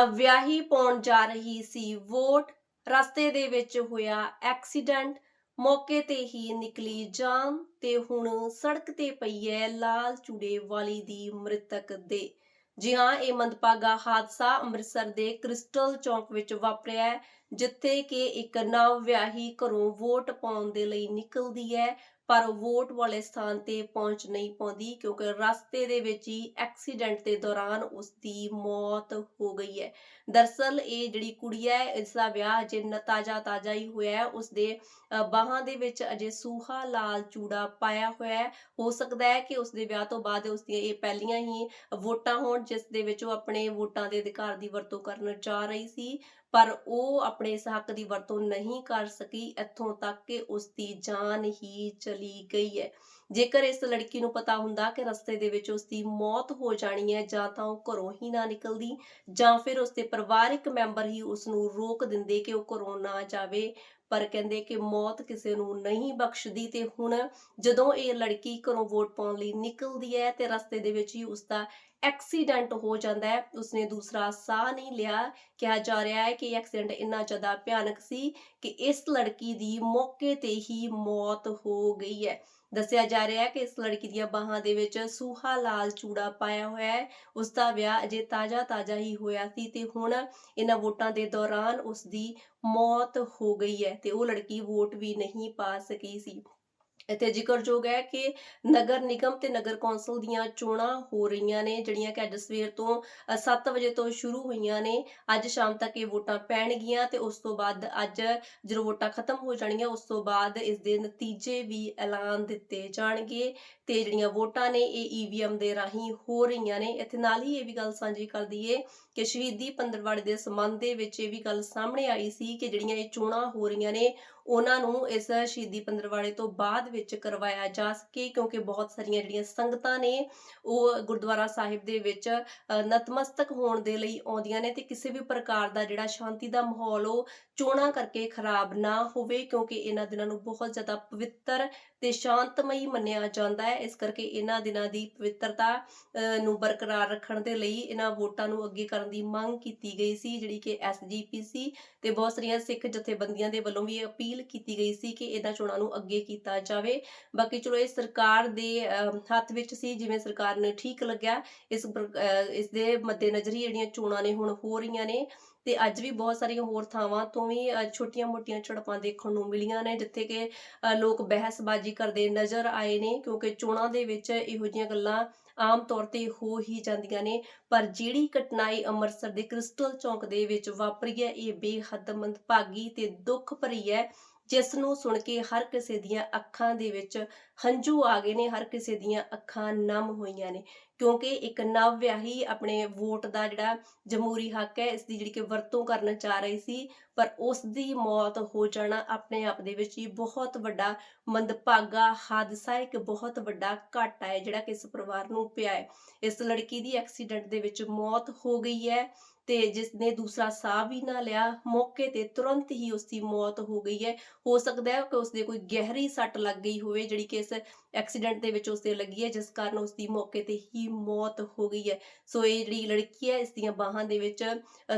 ਵਿਆਹੀ ਪਾਉਣ ਜਾ ਰਹੀ ਸੀ। ਵੋਟ ਰਸਤੇ ਦੇ ਵਿੱਚ ਹੋਇਆ ਐਕਸੀਡੈਂਟ। ਮੌਕੇ ਤੇ ਹੀ ਨਿਕਲੀ ਜਾਨ ਤੇ ਹੁਣ ਸੜਕ ਤੇ ਪਈ ਹੈ ਲਾਲ ਚੂੜੇ ਵਾਲੀ ਦੀ ਮ੍ਰਿਤਕ ਦੇ ਜੀ ਹਾਂ, ਇਹ ਮੰਦਭਾਗਾ ਹਾਦਸਾ ਅੰਮ੍ਰਿਤਸਰ ਦੇ ਕ੍ਰਿਸਟਲ ਚੌਂਕ ਵਿੱਚ ਵਾਪਰਿਆ ਹੈ। ਜਿੱਥੇ ਕਿ ਇੱਕ ਨਵ ਵਿਆਹੀ ਘਰੋਂ ਵੋਟ ਪਾਉਣ ਦੇ ਲਈ ਨਿਕਲਦੀ ਹੈ, ਪਰ ਵੋਟ ਵਾਲੇ ਸਥਾਨ ਤੇ ਪਹੁੰਚ ਨਹੀਂ ਪਾਉਂਦੀ ਕਿਉਂਕਿ ਰਸਤੇ ਦੇ ਵਿੱਚ ਹੀ ਐਕਸੀਡੈਂਟ ਦੇ ਦੌਰਾਨ ਉਸ ਦੀ ਮੌਤ ਹੋ ਗਈ ਹੈ। ਦਰਸਲ ਇਹ ਜਿਹੜੀ ਕੁੜੀ ਹੈ ਇਸ ਦਾ ਵਿਆਹ ਅਜੇ ਨ- ਤਾਜ਼ਾ ਹੀ ਹੋਇਆ ਹੈ। ਉਸ ਦੇ ਬਾਹਾਂ ਦੇ ਵਿੱਚ ਅਜੇ ਸੂਹਾ ਲਾਲ ਚੂੜਾ ਪਾਇਆ ਹੋਇਆ ਹੈ। ਹੋ ਸਕਦਾ ਹੈ ਕਿ ਉਸ ਦੇ ਵਿਆਹ ਤੋਂ ਬਾਅਦ ਉਸ ਦੀਆਂ ਇਹ ਪਹਿਲੀਆਂ ਹੀ ਵੋਟਾਂ ਹੋਣ, ਜਿਸ ਦੇ ਵਿੱਚ ਉਹ ਆਪਣੇ ਵੋਟਾਂ ਦੇ ਅਧਿਕਾਰ ਦੀ ਵਰਤੋਂ ਕਰਨ ਜਾ ਰਹੀ ਸੀ। ਪਰ ਉਹ ਆਪਣੇ ਇਸ ਹੱਕ ਦੀ ਵਰਤੋਂ ਨਹੀਂ ਕਰ ਸਕੀ, ਇੱਥੋਂ ਤੱਕ ਕਿ ਉਸ ਦੀ ਜਾਨ ਹੀ ਚਲੀ ਗਈ ਹੈ। ਜੇਕਰ ਇਸ ਲੜਕੀ ਨੂੰ ਪਤਾ ਹੁੰਦਾ ਕਿ ਰਸਤੇ ਦੇ ਵਿੱਚ ਉਸ ਦੀ ਮੌਤ ਹੋ ਜਾਣੀ ਹੈ, ਜਾਂ ਤਾਂ ਉਹ ਘਰੋਂ ਹੀ ਨਾ ਨਿਕਲਦੀ, ਜਾਂ ਫਿਰ ਉਸ ਦੇ ਪਰਿਵਾਰਕ ਮੈਂਬਰ ਹੀ ਉਸ ਨੂੰ ਰੋਕ ਦਿੰਦੇ ਕਿ ਉਹ ਘਰੋਂ ਨਾ ਜਾਵੇ, ਪਰ ਕਹਿੰਦੇ ਕਿ ਮੌਤ ਕਿਸੇ ਨੂੰ ਨਹੀਂ ਬਖਸ਼ਦੀ ਤੇ ਹੁਣ ਜਦੋਂ ਇਹ ਲੜਕੀ ਘਰੋਂ ਵੋਟ ਪਾਉਣ ਲਈ ਨਿਕਲਦੀ ਹੈ ਤੇ ਰਸਤੇ ਦੇ ਵਿੱਚ ਹੀ ਉਸ ਦਾ ਐਕਸੀਡੈਂਟ ਹੋ ਜਾਂਦਾ ਹੈ, ਉਸਨੇ ਦੂਸਰਾ ਸਾਹ ਨਹੀਂ ਲਿਆ। ਕਿਹਾ ਜਾ ਰਿਹਾ ਹੈ ਕਿ ਐਕਸੀਡੈਂਟ ਇੰਨਾ ਜ਼ਿਆਦਾ ਭਿਆਨਕ ਸੀ ਕਿ ਇਸ ਲੜਕੀ ਦੀ ਮੌਕੇ ਤੇ ਹੀ ਮੌਤ ਹੋ ਗਈ ਹੈ। ਦੱਸਿਆ ਜਾ ਰਿਹਾ ਹੈ ਕਿ ਇਸ ਲੜਕੀ ਦੀਆਂ ਬਾਹਾਂ ਦੇ ਵਿੱਚ ਸੂਹਾ ਲਾਲ ਚੂੜਾ ਪਾਇਆ ਹੋਇਆ ਹੈ। ਉਸ ਦਾ ਵਿਆਹ ਅਜੇ ਤਾਜ਼ਾ ਤਾਜ਼ਾ ਹੀ ਹੋਇਆ ਸੀ ਤੇ ਹੁਣ ਇਹਨਾਂ ਵੋਟਾਂ ਦੇ ਦੌਰਾਨ ਉਸ ਦੀ ਮੌਤ ਹੋ ਗਈ ਹੈ ਤੇ ਉਹ ਲੜਕੀ ਵੋਟ ਵੀ ਨਹੀਂ ਪਾ ਸਕੀ ਸੀ। ਇੱਥੇ ਜ਼ਿਕਰਯੋਗ ਹੈ ਕਿ ਨਗਰ ਨਿਗਮ ਤੇ ਨਗਰ ਕੌਂਸਲ ਦੀਆਂ ਚੋਣਾਂ ਹੋ ਰਹੀਆਂ ਨੇ, ਜਿਹੜੀਆਂ ਕਿ ਅੱਜ ਸਵੇਰ ਤੋਂ 7 ਵਜੇ ਤੋਂ ਸ਼ੁਰੂ ਹੋਈਆਂ ਨੇ। ਅੱਜ ਸ਼ਾਮ ਤੱਕ ਇਹ ਵੋਟਾਂ ਪੈਣਗੀਆਂ ਤੇ ਉਸ ਤੋਂ ਬਾਅਦ ਅੱਜ ਜਦੋਂ ਵੋਟਾਂ ਖਤਮ ਹੋ ਜਾਣਗੀਆਂ, ਉਸ ਤੋਂ ਬਾਅਦ ਇਸ ਦੇ ਨਤੀਜੇ ਵੀ ਐਲਾਨ ਦਿੱਤੇ ਜਾਣਗੇ ਤੇ ਜਿਹੜੀਆਂ ਵੋਟਾਂ ਨੇ, ਇਹ ਈਵੀਐਮ ਦੇ ਰਾਹੀਂ ਹੋ ਰਹੀਆਂ ਨੇ। ਇੱਥੇ ਨਾਲ ਹੀ ਇਹ ਵੀ ਗੱਲ ਸਾਂਝੀ ਕਰ ਦਈਏ ਕਿ ਸ਼ਹੀਦੀ ਪੰਦਰਵਾੜੇ ਦੇ ਸੰਬੰਧ ਦੇ ਵਿੱਚ ਇਹ ਵੀ ਗੱਲ ਸਾਹਮਣੇ ਆਈ ਸੀ ਕਿ ਜਿਹੜੀਆਂ ਇਹ ਚੋਣਾਂ ਹੋ ਰਹੀਆਂ ਨੇ ਉਹਨਾਂ ਨੂੰ ਇਸ ਸ਼ਹੀਦੀ ਪੰਦਰਵਾੜੇ ਤੋਂ ਬਾਅਦ ਵਿੱਚ ਕਰਵਾਇਆ ਜਾ ਸਕੇ ਕਿਉਂਕਿ ਬਹੁਤ ਸਾਰੀਆਂ ਜਿਹੜੀਆਂ ਸੰਗਤਾਂ ਨੇ ਉਹ ਗੁਰਦੁਆਰਾ ਸਾਹਿਬ ਦੇ ਵਿੱਚ ਅ, ਨਤਮਸਤਕ ਹੋਣ ਦੇ ਲਈ ਆਉਂਦੀਆਂ ਨੇ ਤੇ ਕਿਸੇ ਵੀ ਪ੍ਰਕਾਰ ਦਾ ਜਿਹੜਾ ਸ਼ਾਂਤੀ ਦਾ ਮਾਹੌਲ ਉਹ ਚੋਣਾਂ ਕਰਕੇ ਖਰਾਬ ਨਾ ਹੋਵੇ ਕਿਉਂਕਿ ਇਹਨਾਂ ਦਿਨਾਂ ਨੂੰ ਬਹੁਤ ਜ਼ਿਆਦਾ ਪਵਿੱਤਰ ਤੇ ਸ਼ਾਂਤਮਈ ਮੰਨਿਆ ਜਾਂਦਾ ਹੈ। ਇਸ ਕਰਕੇ ਇਹਨਾਂ ਦਿਨਾਂ ਦੀ ਪਵਿੱਤਰਤਾ ਨੂੰ ਬਰਕਰਾਰ ਰੱਖਣ ਦੇ ਲਈ ਇਹਨਾਂ ਵੋਟਾਂ ਨੂੰ ਅੱਗੇ ਕਰਨ ਦੀ ਮੰਗ ਕੀਤੀ ਗਈ ਸੀ ਜਿਹੜੀ ਕਿ ਐਸਜੀਪੀਸੀ ਤੇ ਬਹੁਤ ਸਾਰੀਆਂ ਸਿੱਖ ਜਥੇਬੰਦੀਆਂ ਦੇ ਵੱਲੋਂ ਵੀ ਇਹ ਅਪੀਲ ਕੀਤੀ ਗਈ ਸੀ ਕਿ ਇਹਨਾਂ ਚੋਣਾਂ ਨੂੰ ਅੱਗੇ ਕੀਤਾ ਜਾਵੇ। ਬਾਕੀ ਚਲੋ ਇਹ ਸਰਕਾਰ ਦੇ ਹੱਥ ਵਿੱਚ ਸੀ ਜਿਵੇਂ ਸਰਕਾਰ ਨੇ ਠੀਕ ਲੱਗਿਆ ਇਸ ਪ੍ਰ- ਅਹ, ਇਸ ਦੇ ਮੱਦੇਨਜ਼ਰ ਹੀ ਜਿਹੜੀਆਂ ਚੋਣਾਂ ਨੇ ਹੁਣ ਹੋ ਰਹੀਆਂ ਨੇ। ਤੇ ਅੱਜ ਵੀ ਬਹੁਤ ਸਾਰੀਆਂ ਹੋਰ ਥਾਵਾਂ ਤੋਂ ਵੀ ਛੋਟੀਆਂ-ਮੋਟੀਆਂ ਝੜਪਾਂ ਦੇਖਣ ਨੂੰ ਮਿਲੀਆਂ ਨੇ, ਜਿੱਥੇ ਕਿ ਲੋਕ ਬਹਿਸਬਾਜ਼ੀ ਕਰਦੇ ਨਜ਼ਰ ਆਏ ਨੇ, ਕਿਉਂਕਿ ਚੋਣਾਂ ਦੇ ਵਿੱਚ ਇਹੋ ਜਿਹੀਆਂ ਗੱਲਾਂ ਆਮ ਤੌਰ ਤੇ ਹੋ ਹੀ ਜਾਂਦੀਆਂ ਨੇ। ਪਰ ਜਿਹੜੀ ਘਟਨਾਈ ਅੰਮ੍ਰਿਤਸਰ ਦੇ ਕ੍ਰਿਸਟਲ ਚੌਂਕ ਦੇ ਵਿੱਚ ਵਾਪਰੀ ਹੈ, ਇਹ ਬੇਹੱਦ ਮੰਦਭਾਗੀ ਤੇ ਦੁੱਖ ਭਰੀ ਹੈ। ਜਿਸ ਨੂੰ ਸੁਣ ਕੇ ਹਰ ਕਿਸੇ ਦੀਆਂ ਅੱਖਾਂ ਦੇ ਵਿੱਚ ਹੰਝੂ ਆ ਗਏ ਨੇ, ਹਰ ਕਿਸੇ ਦੀਆਂ ਅੱਖਾਂ ਨਮ ਹੋਈਆਂ ਨੇ। ਕਿਉਂਕਿ ਇੱਕ ਨਵ ਵਿਆਹੀ ਆਪਣੇ ਵੋਟ ਦਾ ਜਿਹੜਾ ਜਮਹੂਰੀ ਹੱਕ ਹੈ, ਇਸ ਦੀ ਜਿਹੜੀ ਕਿ ਵਰਤੋਂ ਕਰਨ ਚਾਹ ਰਹੀ ਸੀ, ਪਰ ਉਸ ਦੀ ਮੌਤ ਹੋ ਜਾਣਾ ਆਪਣੇ ਆਪ ਦੇ ਵਿੱਚ ਹੀ ਬਹੁਤ ਵੱਡਾ ਮੰਦਭਾਗਾ ਹਾਦਸਾ ਹੈ, ਇੱਕ ਬਹੁਤ ਵੱਡਾ ਘਾਟਾ ਹੈ ਜਿਹੜਾ ਕਿ ਇਸ ਪਰਿਵਾਰ ਨੂੰ ਪਿਆ ਹੈ। ਇਸ ਲੜਕੀ ਦੀ ਐਕਸੀਡੈਂਟ ਦੇ ਵਿੱਚ ਮੌਤ ਹੋ ਗਈ ਹੈ। ਤੇ ਜਿਸ ਨੇ ਦੂਸਰਾ ਸਾਹ ਵੀ ਨਾ ਲਿਆ ਮੌਕੇ ਤੇ ਤੁਰੰਤ ਹੀ ਉਸ ਦੀ ਮੌਤ ਹੋ ਗਈ ਹੈ। ਹੋ ਸਕਦਾ ਹੈ ਕਿ ਉਸ ਦੇ ਕੋਈ ਗਹਿਰੀ ਸੱਟ ਲੱਗ ਗਈ ਹੋਵੇ ਜਿਹੜੀ ਕਿ ਇਸ ਐਕਸੀਡੈਂਟ ਦੇ ਵਿੱਚ ਉਸ ਦੇ ਲੱਗੀ ਹੈ ਜਿਸ ਕਾਰਨ ਉਸ ਦੀ ਮੌਕੇ ਤੇ ਹੀ ਮੌਤ ਹੋ ਗਈ ਹੈ। ਸੋ ਇਹ ਜਿਹੜੀ ਲੜਕੀ ਹੈ ਇਸ ਦੀਆਂ ਬਾਹਾਂ ਦੇ ਵਿੱਚ ਅ,